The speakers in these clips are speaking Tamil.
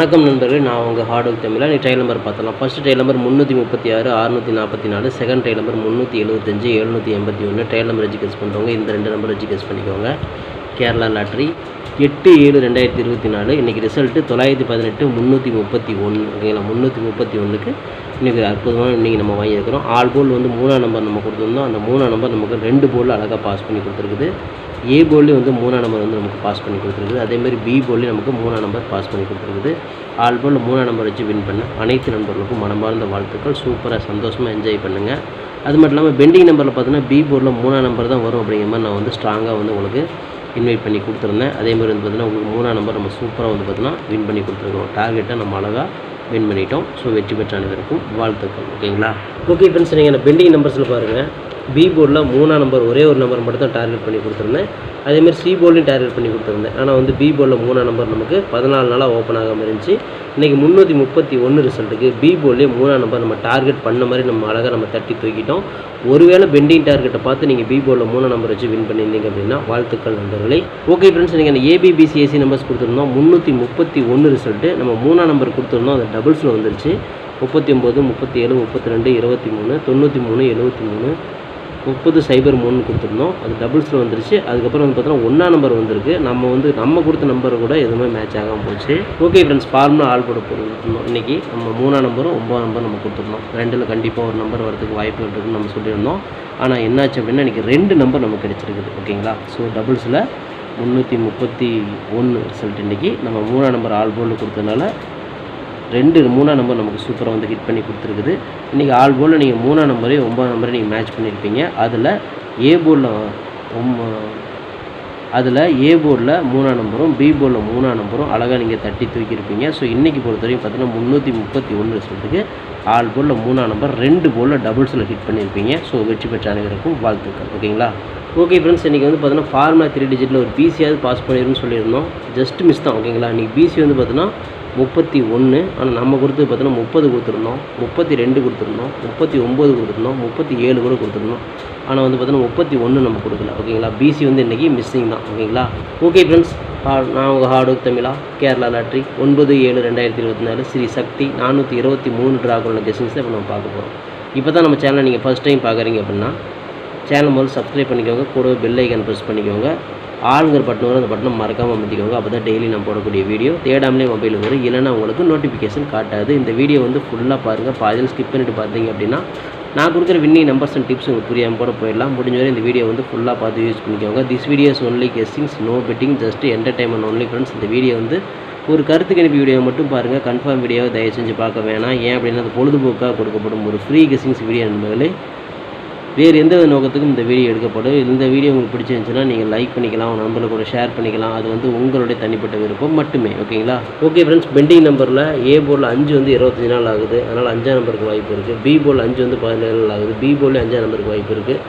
வணக்கம் நண்பர்கள் நான் உங்கள் ஹார்ட் ஒர்க் தமிழா. நீ ட்ரையல் நம்பர் பார்த்தலாம் ஃபர்ஸ்ட் ட்ரையல் நம்பர் முந்நூற்றி முப்பத்தி ஆறு அறுநூற்றி நாற்பத்தி நாலு செகண்ட் ட்ரையல் நம்பர் முந்நூற்றி எழுபத்தஞ்சு எழுநூற்றி எண்பத்தி ஒன்று ட்ரையல் நம்பர் வச்சு கெஸ் பண்ணுறவங்க இந்த ரெண்டு நம்பர் வச்சு கெஸ் பண்ணிக்கோங்க. கேரளா லாட்ரி எட்டு ஏழு ரெண்டாயிரத்தி இருபத்தி நாலு. இன்றைக்கி ரிசல்ட்டு தொள்ளாயிரத்தி பதினெட்டு முந்நூற்றி முப்பத்தி ஒன்று ஓகேங்களா? முந்நூற்றி முப்பத்தி ஒன்றுக்கு இன்றைக்கி அற்புதமான இன்றைக்கி நம்ம வாங்கியிருக்கிறோம். ஆல் போல் வந்து மூணாம் நம்பர் நம்ம கொடுத்துருந்தோம். அந்த மூணாம் நம்பர் நமக்கு ரெண்டு போல் அழகாக பாஸ் பண்ணி கொடுத்துருக்குது. ஏ போல்லையும் வந்து மூணாம் நம்பர் வந்து நமக்கு பாஸ் பண்ணி கொடுத்துருக்குது. அதேமாதிரி பி போல்லையும் நமக்கு மூணாம் நம்பர் பாஸ் பண்ணி கொடுத்துருக்குது. ஆல் போல் மூணாம் நம்பர் வச்சு வின் பண்ண. அனைத்து நண்பர்களுக்கும் மனமார்ந்த வாழ்த்துக்கள். சூப்பராக சந்தோஷமாக என்ஜாய் பண்ணுங்கள் அது மட்டும் இல்லாமல் பெண்டிங் நம்பரில் பார்த்தீங்கன்னா பி போர்டில் மூணாம் நம்பர் தான் வரும் அப்படிங்கிற மாதிரி நான் வந்து ஸ்ட்ராங்காக வந்து உங்களுக்கு இன்வைட் பண்ணி கொடுத்துருந்தேன். அதேமாதிரி வந்து பார்த்தீங்கன்னா உங்களுக்கு மூணாம் நம்பர் நம்ம சூப்பராக வந்து பார்த்தீங்கன்னா வின் பண்ணி கொடுத்துருக்கோம் டார்கெட்டை நம்ம அழகாக வின் பண்ணிட்டோம். ஸோ வெற்றி பெற்ற அனைவருக்கும் வாழ்த்துக்கள். ஓகேங்களா ஓகே ஃப்ரெண்ட்ஸ் நீங்கள் பெண்டிங் நம்பர்ஸில் பாருங்கள் பி போர்டில் மூணாம் நம்பர் ஒரே ஒரு நம்பர் மட்டும் தான் டார்கெட் பண்ணி கொடுத்துருந்தேன். அதேமாதிரி சி போர்டையும் டார்கெட் பண்ணி கொடுத்துருந்தேன். ஆனால் வந்து பி போர்டில் மூணாம் நம்பர் நமக்கு பதினாலு நாளாக ஓப்பன் ஆகாமல் இருந்துச்சு. இன்றைக்கி முந்நூற்றி முப்பத்தி ஒன்று ரிசல்ட்டுக்கு பி போர்ட்லேயே மூணாம் நம்பர் நம்ம டார்கெட் பண்ண மாதிரி நம்ம அழகாக நம்ம தட்டி தூக்கிட்டோம். ஒருவேளை பெண்டிங் டார்கெட்டை பார்த்து நீங்கள் பி போர்டில் மூணாம் நம்பர் வச்சு வின் பண்ணியிருந்தீங்க அப்படின்னா வாழ்த்துக்கள் நண்பர்களே. ஓகே ஃப்ரெண்ட்ஸ் நீங்கள் அந்த ஏபிபிசிஎஸ்சி நம்பர்ஸ் கொடுத்துருந்தோம். முந்நூற்றி முப்பத்தி ஒன்று ரிசல்ட்டு நம்ம மூணாம் நம்பர் கொடுத்துருந்தோம். அந்த டபுள்ஸில் வந்துருச்சு. முப்பத்தி ஒம்பது முப்பத்தி ஏழு முப்பத்தி ரெண்டு இருபத்தி மூணு தொண்ணூற்றி மூணு எழுபத்தி மூணு முப்பது சைபர் மூணு கொடுத்துருந்தோம். அது டபுள்ஸில் வந்துருச்சு. அதுக்கப்புறம் வந்து பார்த்தோன்னா ஒன்றா நம்பர் வந்திருக்கு. நம்ம வந்து நம்ம கொடுத்த நம்பர் கூட எதுவுமே மேட்ச் ஆகாமல் போச்சு. ஓகே ஃப்ரெண்ட்ஸ் ஃபார்ம்னா ஆள் போட போட்டுருந்தோம் இன்றைக்கி நம்ம மூணாம் நம்பரும் ஒம்பதாம் நம்பர் நம்ம கொடுத்துருந்தோம். ரெண்டில் கண்டிப்பாக ஒரு நம்பர் வரதுக்கு வாய்ப்பு இருக்குன்னு நம்ம சொல்லியிருந்தோம். ஆனால் என்னாச்சு அப்படின்னா இன்றைக்கி ரெண்டு நம்பர் நமக்கு கிடச்சிருக்குது. ஓகேங்களா ஸோ டபுள்ஸில் முந்நூற்றி முப்பத்தி ஒன்று ரிசல்ட் இன்றைக்கி நம்ம மூணாம் நம்பர் ஆல் போர்டில் கொடுத்ததுனால ரெண்டு மூணாம் நம்பர் நமக்கு சூப்பராக வந்து ஹிட் பண்ணி கொடுத்துருக்குது. இன்றைக்கி ஆல் போலில் நீங்கள் மூணாம் நம்பரையும் ஒம்பதாம் நம்பரையும் நீங்கள் மேட்ச் பண்ணியிருப்பீங்க அதில் ஏ போர்டில் அதில் ஏ போர்டில் மூணாம் நம்பரும் பி போர்டில் மூணாம் நம்பரும் அழகாக நீங்கள் தட்டி தூக்கியிருப்பீங்க. ஸோ இன்றைக்கி பொறுத்தவரைக்கும் பார்த்தீங்கன்னா முந்நூற்றி முப்பத்தி ஒன்று ரிசல்ட்டுக்கு ஆல் போர்டில் மூணாம் நம்பர் ரெண்டு போர்டில் டபுள்ஸில் ஹிட் பண்ணியிருப்பீங்க ஸோ வெற்றி பெற்ற அனைவருக்கும் வாழ்த்துக்கள். ஓகேங்களா ஓகே ஃப்ரெண்ட்ஸ் இன்றைக்கி வந்து பார்த்தீங்கன்னா ஃபார்முலா த்ரீ டிஜிட்டில் ஒரு பிசியாவது பாஸ் பண்ணிடுன்னு சொல்லியிருந்தோம். ஜஸ்ட் மிஸ் தான். ஓகேங்களா இன்றைக்கி பிசி வந்து பார்த்தீங்கன்னா முப்பத்தி ஒன்று ஆனால் நம்ம கொடுத்தது பார்த்தோன்னா முப்பது கொடுத்துருந்தோம். முப்பத்தி ரெண்டு கொடுத்துருந்தோம். முப்பத்தி ஒம்பது கொடுத்துருந்தோம். முப்பத்தி ஏழு கூட கொடுத்துருந்தோம். ஆனால் வந்து பார்த்தோன்னா முப்பத்தி ஒன்று நம்ம கொடுக்கல. ஓகேங்களா? பிசி வந்து இன்றைக்கி மிஸ்ஸிங் தான். ஓகேங்களா? ஓகே ஃப்ரெண்ட்ஸ் நான் உங்கள் ஹார்ட் ஒர்க் தமிழா கேரளா லாட்ரி ஒன்பது ஏழு ரெண்டாயிரத்தி இருபத்தி நாலு ஸ்ரீ சக்தி நானூற்றி இருபத்தி மூணு ட்ராகோட கெஸ்டிங்ஸை இப்போ நம்ம பார்க்க போகிறோம் இப்போ தான் நம்ம சேனலை நீங்கள் ஃபஸ்ட் டைம் பார்க்குறீங்க அப்படின்னா சேனல் முதல்ல சப்ஸ்கிரைப் பண்ணிக்கோங்க. கூடவே பெல் ஐக்கன் ப்ரெஸ் பண்ணிக்கோங்க. ஆளுங்கிற பட்டன் வரும். அந்த பட்டனை மறக்காமல் அமைத்திக்கோங்க. அப்போ தான் டெய்லி நான் போடக்கூடிய வீடியோ தேடாமலே மொபைல் வரும். இல்லைன்னா உங்களுக்கு நோட்டிஃபிகேஷன் காட்டாது. இந்த வீடியோ வந்து ஃபுல்லாக பாருங்கள் பாதியில் ஸ்கிப் பண்ணிட்டு பார்த்தீங்க அப்படின்னா நான் கொடுக்குற வின்னி நம்பர்ஸ் அண்ட் டிப்ஸ் உங்களுக்கு புரியாமல் கூட போயிடலாம். முடிஞ்ச வரை இந்த வீடியோ வந்து ஃபுல்லாக பார்த்து யூஸ் பண்ணிக்கோங்க. This videos only guessings no betting just entertainment only friends இந்த வீடியோ வந்து ஒரு கருத்து கணிப்பு வீடியோ மட்டும் பாருங்கள் கன்ஃபார்ம் வீடியோவை தயவு செஞ்சு பார்க்க வேணாம். ஏன் அப்படின்னா அது பொழுதுபோக்காக கொடுக்கப்படும் ஒரு ஃப்ரீ கெஸ்டிங்ஸ் வீடியோ நண்பர்களே வேறு எந்த நோக்கத்துக்கும் இந்த வீடியோ எடுக்கப்படும். இந்த வீடியோ உங்களுக்கு பிடிச்சிருந்துச்சுன்னா நீங்கள் லைக் பண்ணிக்கலாம் உங்கள் நண்பர்களுக்கு கூட ஷேர் பண்ணிக்கலாம். அது வந்து உங்களுடைய தனிப்பட்ட விருப்பம் மட்டுமே ஓகேங்களா ஓகே ஃப்ரெண்ட்ஸ் பெண்டிங் நம்பரில் ஏ போர்டில் அஞ்சு வந்து இருபத்தஞ்சி நாள் ஆகுது. அதனால் அஞ்சாம் நம்பருக்கு வாய்ப்பு இருக்குது பி போர்டில் அஞ்சு வந்து பதினேழு நாள் ஆகுது. பி போர்டில் அஞ்சாம் நம்பருக்கு வாய்ப்பு இருக்குது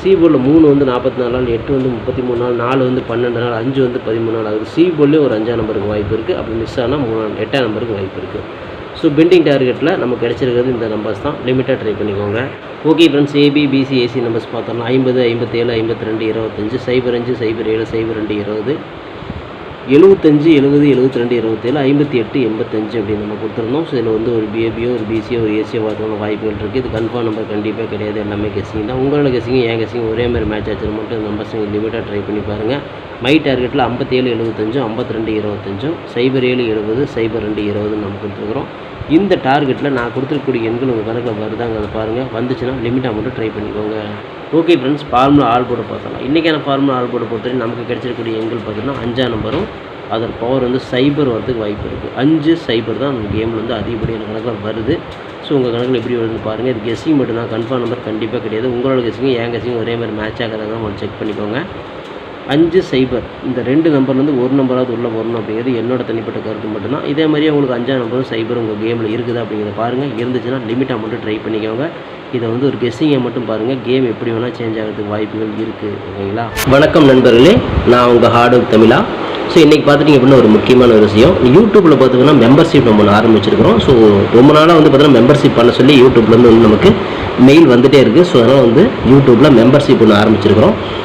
சி போர்டில் மூணு வந்து நாற்பத்தி நாலு நாள் எட்டு வந்து முப்பத்தி மூணு நாள் நாலு வந்து பன்னெண்டு நாள் அஞ்சு வந்து பதிமூணு நாள் ஆகுது. சி போர்ட்லேயும் ஒரு அஞ்சாம் நம்பருக்கு வாய்ப்பு இருக்குது அப்படி மிஸ் ஆனால் மூணு எட்டாம் நம்பருக்கு வாய்ப்பு இருக்குது ஸோ பெண்டிங் டார்கெட்டில் நமக்கு கிடச்சிருக்கிறது இந்த நம்பர்ஸ் தான். லிமிட்டாக ட்ரை பண்ணிக்கோங்க. Okay friends A B B C A C numbers பார்த்தோம்னா ஐம்பது ஐம்பத்தேழு ஐம்பத்தி ரெண்டு இருபத்தஞ்சு சைபர் அஞ்சு சைபர் ஏழு சைபர் ரெண்டு இருபது. எழுபத்தஞ்சு எழுபது எழுபத்தி ரெண்டு இருபத்தேழு ஐம்பத்தி எட்டு எண்பத்தஞ்சு அப்படின்னு நம்ம கொடுத்துருந்தோம். ஸோ இதில் வந்து ஒரு பிஏபியோ ஒரு பிசியோ ஒரு ஏசியோ பார்த்துக்கணும் வாய்ப்புகள் இருக்குது இது கன்ஃபார்ம் நம்பர் கண்டிப்பாக கிடையாது. எல்லாமே கெஸிங் தான். உங்களோட கெஸிங் என் கெஸிங் ஒரே மாதிரி மேட்ச் ஆச்சு மட்டும் இந்த நம்பர்ஸ் நீங்கள் லிமிட்டாக ட்ரை பண்ணி பாருங்கள் மை டார்கெட்டில் ஐம்பத்தேழு எழுபத்தஞ்சும் ஐம்பத்தி ரெண்டு இருபத்தஞ்சும் சைபர் ஏழு எழுபது சைபர் ரெண்டு இருபதுன்னு நம்ம கொடுத்துருக்குறோம். இந்த டார்கெட்டில் நான் கொடுத்துருக்கக்கூடிய எண்கள் உங்கள் கணக்கில் வருதாங்க அதை பாருங்கள் வந்துச்சுன்னா லிமிட்டாக மட்டும் ட்ரை பண்ணிக்கோங்க. ஓகே ஃப்ரெண்ட்ஸ் ஃபார்முலா ஆல் போட பார்த்தலாம் இன்றைக்கான ஃபார்முலா ஆல் போட பொறுத்தவரை நமக்கு கிடைச்சிருக்கூடிய எண்கள் பார்த்தீங்கன்னா அஞ்சாம் நம்பரும் அதன் பவர் வந்து சைபர் வரதுக்கு வாய்ப்பு இருக்குது அஞ்சு சைபர் தான் அந்த கேமில் வந்து அதிகப்படியான கணக்கில் வருது. ஸோ உங்கள் கணக்கில் எப்படி வருதுன்னு பாருங்கள் இது கெஸ்ஸிங் மட்டும் தான் கன்ஃபார்ம் நம்பர் கண்டிப்பாக கிடையாது. உங்களோட கெஸ்ஸிங் என் கெஸ்ஸிங் ஒரே மாதிரி மேட்ச் ஆகிறதா உங்களுக்கு செக் பண்ணிக்கோங்க. அஞ்சு சைபர். இந்த ரெண்டு நம்பர்லேருந்து ஒரு நம்பராவது உள்ளே வரணும் அப்படிங்கிறது என்னோட தனிப்பட்ட கருத்து மட்டும்தான். இதே மாதிரி உங்களுக்கு அஞ்சாம் நம்பரும் சைபர் உங்கள் கேமில் இருக்குதா அப்படிங்கிறத பாருங்கள் இருந்துச்சுன்னா லிமிட்டாக மட்டும் ட்ரை பண்ணிக்கோங்க. இதை வந்து ஒரு கெஸ்ஸிங்கை மட்டும் பாருங்கள் கேம் எப்படி வேணால் சேஞ்ச் ஆகிறதுக்கு வாய்ப்புகள் இருக்குது ஓகேங்களா? வணக்கம் நண்பர்களே. நான் உங்கள் ஹார்ட் ஒர்க் தமிழா. ஸோ இன்றைக்கி பார்த்துட்டிங்க அப்படின்னா ஒரு முக்கியமான ஒரு விஷயம். யூடியூப்பில் பார்த்தீங்கன்னா மெம்பர்ஷிப் நம்ம ஒன்று ஆரம்பிச்சிருக்கிறோம். ஸோ ரொம்ப நாளாக வந்து பார்த்தீங்கன்னா மெம்பர்ஷிப் பண்ண சொல்லி யூடியூப்லேருந்து வந்து நமக்கு மெயில் வந்துகிட்டே இருக்குது ஸோ அதனால் வந்து யூடியூப்பில் மெம்பர்ஷிப் ஒன்று ஆரம்பிச்சிருக்கிறோம்.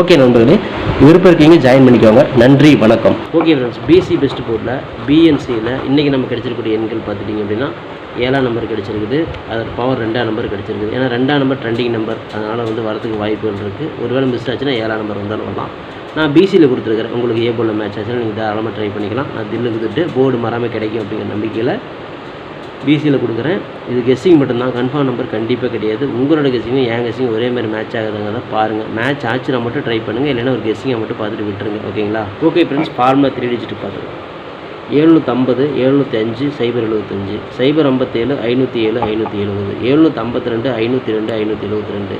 ஓகே நண்பர்களே விருப்பம் இருக்கீங்க ஜாயின் பண்ணிக்கோங்க. நன்றி வணக்கம். ஓகே ஃப்ரெண்ட்ஸ் பிசி பெஸ்ட் போர்டில் பிஎன்சியில் இன்றைக்கி நம்ம கிடைச்சிருக்கக்கூடிய எண்கள் பார்த்துட்டிங்க அப்படின்னா ஏழாம் நம்பர் கிடச்சிருக்குது. அது பவர் ரெண்டாம் நம்பர் கிடச்சிருக்குது. ஏன்னா ரெண்டாம் நம்பர் ட்ரெண்டிங் நம்பர் அதனால் வந்து வரதுக்கு வாய்ப்புகள் இருக்குது ஒருவேளை மிஸ் ஆச்சுன்னா ஏழாம் நம்பர் வந்தாலும் வரலாம். நான் பிசியில் கொடுத்துருக்குறேன். உங்களுக்கு ஏ போல மேட்ச் ஆச்சுன்னா நீங்கள் தாராளமாக ட்ரை பண்ணிக்கலாம். நான் தில்லு கொடுத்துட்டு போர்டு மறாமல் கிடைக்கும் அப்படிங்கிற நம்பிக்கையில் பிசியில் கொடுக்குறேன். இது கெஸ்ஸிங் மட்டும்தான். கன்ஃபார்ம் நம்பர் கண்டிப்பாக கிடையாது. உங்களோட கெஸ்ஸிங்கும் என் கெஸ்ஸிங் ஒரே மாதிரி மேட்ச் ஆகுதுங்கிறத பாருங்கள் மேட்ச் ஆச்சுனா மட்டும் ட்ரை பண்ணுங்கள் இல்லைன்னா ஒரு கெஸ்ஸிங்கை மட்டும் பார்த்துட்டு விட்டுருங்க. ஓகேங்களா? Okay friends formula three digit பார்த்துக்கலாம் எழுநூற்றம்பது எழுநூற்றி அஞ்சு சைபர் எழுபத்தஞ்சு சைபர் ஐம்பத்தேழு ஐநூற்றி ஏழு ஐநூற்றி எழுபது எழுநூற்றி ஐம்பத்தி ரெண்டு ஐநூற்றி ரெண்டு ஐநூற்றி எழுபத்தி ரெண்டு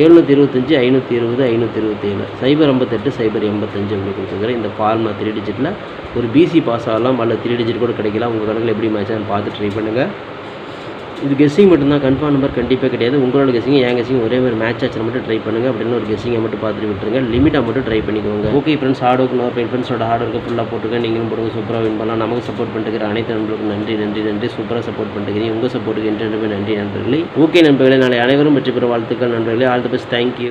எழுநூற்றி இருபத்தஞ்சி ஐநூற்றி இருபது ஐநூற்றி இருபத்தேழு. சைபர் ஐம்பத்தெட்டு சைபர் எண்பத்தஞ்சு அப்படி கொடுத்துருக்குறேன் இந்த ஃபார்முலா த்ரீ டிஜிட்டில் ஒரு பிசி பாஸ் ஆகலாம் அல்லது த்ரீ டிஜிட் கூட கிடைக்கலாம். உங்கள் கணக்கில் எப்படி மேட்ச் பார்த்து ட்ரை பண்ணுங்கள் இது கெஸ்ஸிங் மட்டும்தான். கன்ஃபார்ம் நம்பர் கண்டிப்பாக கிடையாது. உங்களோட கெஸ்ஸிங் என் கெஸ்ஸிங் ஒரே மாதிரி மேட்ச் ஆச்சு மட்டும் ட்ரை பண்ணுங்கள் அப்படின்னு ஒரு கெஸ்ஸிங்கை மட்டும் பார்த்துட்டு விட்டுருங்க. லிமிட்டாக மட்டும் ட்ரை பண்ணிக்கோங்க. ஓகே ஃப்ரெண்ட்ஸ் ஹார்ட் ஒர்க் நோர் ஃப்ரெண்ட்ஸோட ஹார்ட் ஒர்க்கு ஃபுல்லாக போட்டுக்க. நீங்களும் போடுங்க. சூப்பராக வின் பண்ணலாம். நமக்கு சப்போர்ட் பண்ணிட்டு அனைத்து நண்பர்களுக்கும் நன்றி நன்றி நன்றி. சூப்பராக சப்போர்ட் பண்ணிக்கிறீங்க உங்கள் சப்போர்ட்டுக்கு என்றென்றுமே நன்றி நண்பர்களே. ஓகே நண்பர்களே. நாளை அனைவரும் வெற்றி பெற வாழ்த்துக்கள் நண்பர்களே. All the best thank you